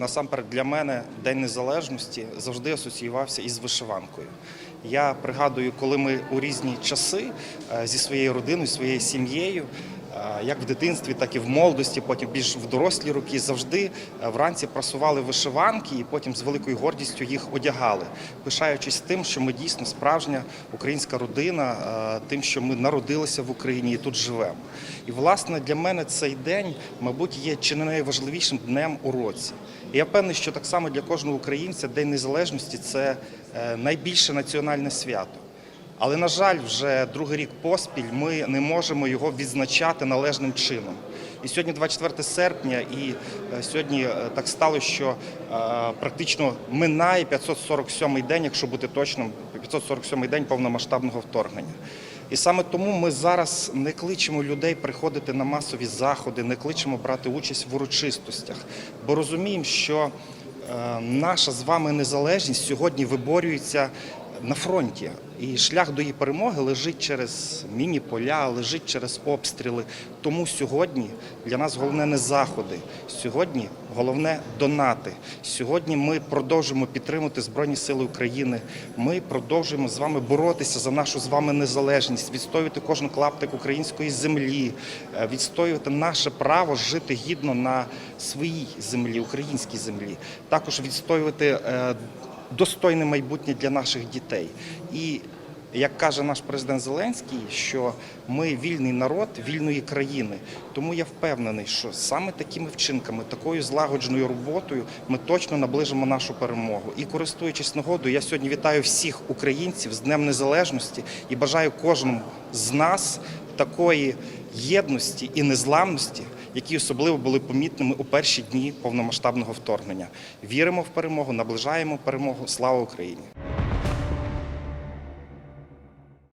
Насамперед для мене День Незалежності завжди асоціювався із вишиванкою. Я пригадую, коли ми у різні часи е, зі своєю родиною, своєю сім'єю, як в дитинстві, так і в молодості, потім більш в дорослі роки, завжди е, вранці прасували вишиванки і потім з великою гордістю їх одягали, пишаючись тим, що ми дійсно справжня українська родина, е, тим, що ми народилися в Україні і тут живемо. І власне для мене цей день, мабуть, є чи не найважливішим днем у році. І я певний, що так само для кожного українця День Незалежності це е, найбільше національне свято. Але, на жаль, вже другий рік поспіль ми не можемо його відзначати належним чином. І сьогодні 24 серпня, і е, сьогодні е, так стало, що е, практично минає 547-й день, якщо бути точним, 547-й день повномасштабного вторгнення. І саме тому ми зараз не кличемо людей приходити на масові заходи, не кличемо брати участь в урочистостях, бо розуміємо, що наша з вами незалежність сьогодні виборюється на фронті. І шлях до її перемоги лежить через міні-поля, лежить через обстріли. Тому сьогодні для нас головне не заходи. Сьогодні головне донати. Сьогодні ми продовжуємо підтримувати Збройні Сили України. Ми продовжуємо з вами боротися за нашу з вами незалежність, відстоювати кожен клаптик української землі, е, відстоювати наше право жити гідно на своїй землі, українській землі. Також відстоювати. Достойне майбутнє для наших дітей. І як каже наш президент Зеленський, що ми вільний народ вільної країни. Тому я впевнений, що саме такими вчинками, такою злагодженою роботою ми точно наближимо нашу перемогу. І користуючись нагодою, я сьогодні вітаю всіх українців з Днем Незалежності і бажаю кожному з нас такої єдності і незламності, які особливо були помітними у перші дні повномасштабного вторгнення. Віримо в перемогу, наближаємо перемогу. Слава Україні!